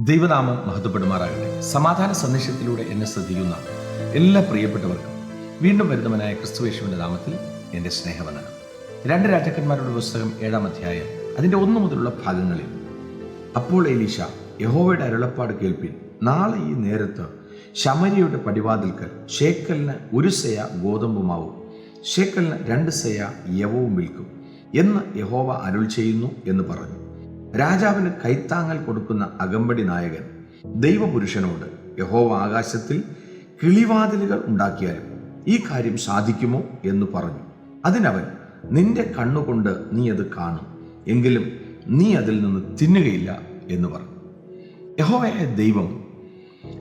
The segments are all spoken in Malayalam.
ദൈവനാമം മഹത്വപ്പെടുമാറാകട്ടെ. സമാധാന സന്ദേശത്തിലൂടെ എന്നെ ശ്രദ്ധിക്കുന്ന എല്ലാ പ്രിയപ്പെട്ടവർക്കും വീണ്ടും വരുന്നവനായ ക്രിസ്തുവേശുവിന്റെ നാമത്തിൽ എന്റെ സ്നേഹവന്ദനം. രണ്ട് രാജാക്കന്മാരുടെ പുസ്തകം ഏഴാം അധ്യായം അതിന്റെ ഒന്നു മുതലുള്ള ഭാഗങ്ങളിൽ അപ്പോൾ എലീഷ യഹോവയുടെ അരുളപ്പാട് കേൾപ്പിൻ. നാളെ ഈ നേരത്ത് ശമരിയുടെ പടിവാതിൽക്കൽ ഷേക്കലിന് ഒരു സെയ ഗോതമ്പുമാവും. ഷേക്കലിന് രണ്ട് സെയ യവവും വിൽക്കും. എന്ന് യഹോവ അരുൾ ചെയ്യുന്നു എന്ന് പറഞ്ഞു. രാജാവിന് കൈത്താങ്ങൽ കൊടുക്കുന്ന അകമ്പടി നായകൻ ദൈവപുരുഷനോട് യഹോവ ആകാശത്തിൽ കിളിവാതിലുകൾ ഉണ്ടാക്കിയാലും ഈ കാര്യം സാധിക്കുമോ എന്ന് പറഞ്ഞു. അതിനവൻ നിന്റെ കണ്ണുകൊണ്ട് നീ അത് കാണും എങ്കിലും നീ അതിൽ നിന്ന് തിന്നുകയില്ല എന്ന് പറഞ്ഞു. യഹോവയായ ദൈവം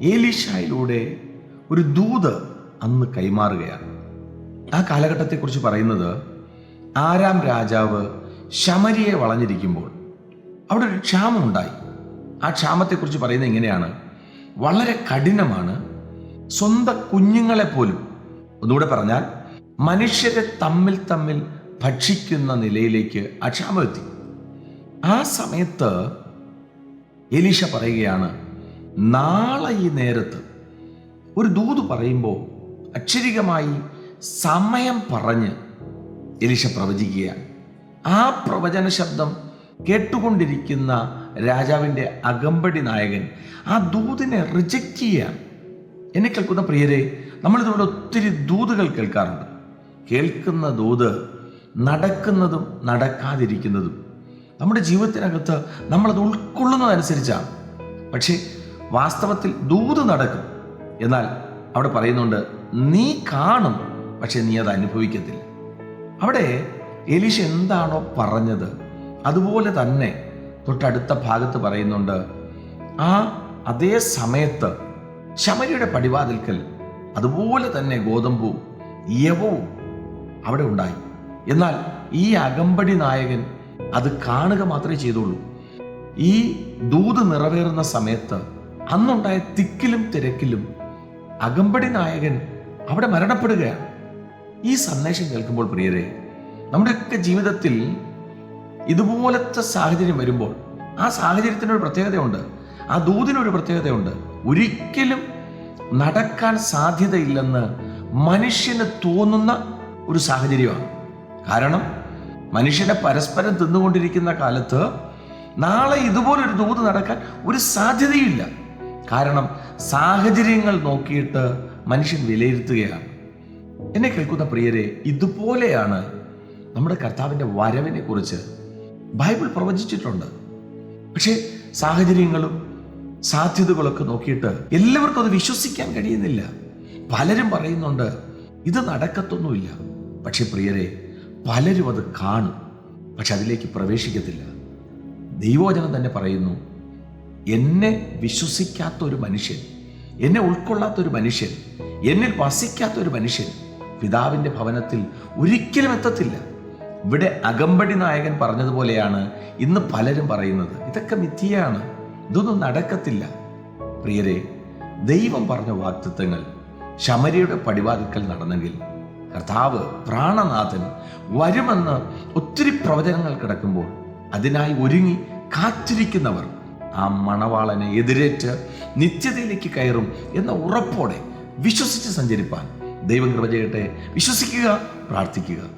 ഏലീഷായിലൂടെ ഒരു ദൂത് അന്ന് കൈമാറുകയാണ്. ആ കാലഘട്ടത്തെക്കുറിച്ച് പറയുന്നത് ആരാം രാജാവ് ശമരിയെ വളഞ്ഞിരിക്കുമ്പോൾ അവിടെ ഒരു ക്ഷാമമുണ്ടായി. ആ ക്ഷാമത്തെക്കുറിച്ച് പറയുന്നത് എങ്ങനെയാണ്? വളരെ കഠിനമാണ്. സ്വന്തം കുഞ്ഞുങ്ങളെ പോലും ഒന്നുകൂടെ പറഞ്ഞാൽ മനുഷ്യരെ തമ്മിൽ തമ്മിൽ ഭക്ഷിക്കുന്ന നിലയിലേക്ക് ആ ക്ഷാമം എത്തി. ആ സമയത്ത് എലീഷ പറയുകയാണ് നാളെ ഈ നേരത്ത് ഒരു ദൂത് പറയുമ്പോൾ അക്ഷരികമായി സമയം പറഞ്ഞ് എലീഷ പ്രവചിക്കുകയാണ്. ആ പ്രവചന ശബ്ദം കേട്ടുകൊണ്ടിരിക്കുന്ന രാജാവിന്റെ അകമ്പടി നായകൻ ആ ദൂതിനെ റിജക്റ്റ് ചെയ്യാൻ. എന്നെ കേൾക്കുന്ന പ്രിയരെ നമ്മളിതുപോലെ ഒത്തിരി ദൂതുകൾ കേൾക്കാറുണ്ട്. കേൾക്കുന്ന ദൂത് നടക്കുന്നതും നടക്കാതിരിക്കുന്നതും. നമ്മുടെ ജീവിതത്തിനകത്ത് നമ്മളത് ഉൾക്കൊള്ളുന്നതനുസരിച്ചാണ്. പക്ഷേ വാസ്തവത്തിൽ ദൂത് നടക്കും. എന്നാൽ അവിടെ പറയുന്നുണ്ട് നീ കാണും പക്ഷെ നീ അത് അനുഭവിക്കത്തില്ല. അവിടെ എലീഷ എന്താണോ പറഞ്ഞത്? അതുപോലെ തന്നെ തൊട്ടടുത്ത ഭാഗത്ത് പറയുന്നുണ്ട് ആ അതേ സമയത്ത് ശമരിയുടെ പടിവാതിൽക്കൽ അതുപോലെ തന്നെ ഗോതമ്പും യവവും അവിടെ ഉണ്ടായി. എന്നാൽ ഈ അകമ്പടി നായകൻ അത് കാണുക മാത്രമേ ചെയ്തുള്ളൂ. ഈ ദൂത് നിറവേറുന്ന സമയത്ത് അന്നുണ്ടായ തിക്കിലും തിരക്കിലും അകമ്പടി നായകൻ അവിടെ മരണപ്പെടുകയാണ്. ഈ സന്ദേശം കേൾക്കുമ്പോൾ പ്രിയരെ നമ്മുടെയൊക്കെ ജീവിതത്തിൽ ഇതുപോലത്തെ സാഹചര്യം വരുമ്പോൾ ആ സാഹചര്യത്തിനൊരു പ്രത്യേകതയുണ്ട്. ആ ദൂതിനൊരു പ്രത്യേകതയുണ്ട്. ഒരിക്കലും നടക്കാൻ സാധ്യതയില്ലെന്ന് മനുഷ്യന് തോന്നുന്ന ഒരു സാഹചര്യമാണ്. കാരണം മനുഷ്യനെ പരസ്പരം തിന്നുകൊണ്ടിരിക്കുന്ന കാലത്ത് നാളെ ഇതുപോലൊരു ദൂത് നടക്കാൻ ഒരു സാധ്യതയില്ല. കാരണം സാഹചര്യങ്ങൾ നോക്കിയിട്ട് മനുഷ്യൻ വിലയിരുത്തുകയാണ്. എന്നെ കേൾക്കുന്ന പ്രിയരെ ഇതുപോലെയാണ് നമ്മുടെ കർത്താവിന്റെ വരവിനെ കുറിച്ച് ബൈബിൾ പ്രവചിച്ചിട്ടുണ്ട്. പക്ഷേ സാഹചര്യങ്ങളും സാധ്യതകളൊക്കെ നോക്കിയിട്ട് എല്ലാവർക്കും അത് വിശ്വസിക്കാൻ കഴിയുന്നില്ല. പലരും പറയുന്നുണ്ട് ഇത് നടക്കത്തൊന്നുമില്ല. പക്ഷെ പ്രിയരെ പലരും അത് കാണും പക്ഷെ അതിലേക്ക് പ്രവേശിക്കത്തില്ല. ദൈവോചനം തന്നെ പറയുന്നു എന്നെ വിശ്വസിക്കാത്ത ഒരു മനുഷ്യൻ എന്നെ ഉൾക്കൊള്ളാത്ത ഒരു മനുഷ്യൻ എന്നിൽ വസിക്കാത്ത ഒരു മനുഷ്യൻ പിതാവിന്റെ ഭവനത്തിൽ ഒരിക്കലും എത്തത്തില്ല. ഇവിടെ അകമ്പടി നായകൻ പറഞ്ഞതുപോലെയാണ് ഇന്ന് പലരും പറയുന്നത്. ഇതൊക്കെ മിഥ്യയാണ്. ഇതൊന്നും നടക്കത്തില്ല. പ്രിയരെ ദൈവം പറഞ്ഞ വാക്തത്വങ്ങൾ ശമരിയുടെ പടിവാതിക്കൽ നടന്നെങ്കിൽ കർത്താവ് പ്രാണനാഥൻ വരുമെന്ന് ഒത്തിരി പ്രവചനങ്ങൾ കിടക്കുമ്പോൾ അതിനായി ഒരുങ്ങി കാത്തിരിക്കുന്നവർ ആ മണവാളനെ എതിരേറ്റ് നിത്യതയിലേക്ക് കയറും എന്ന ഉറപ്പോടെ വിശ്വസിച്ച് സഞ്ചരിപ്പാൻ ദൈവം കൃപ ചെയ്യട്ടെ. വിശ്വസിക്കുക പ്രാർത്ഥിക്കുക.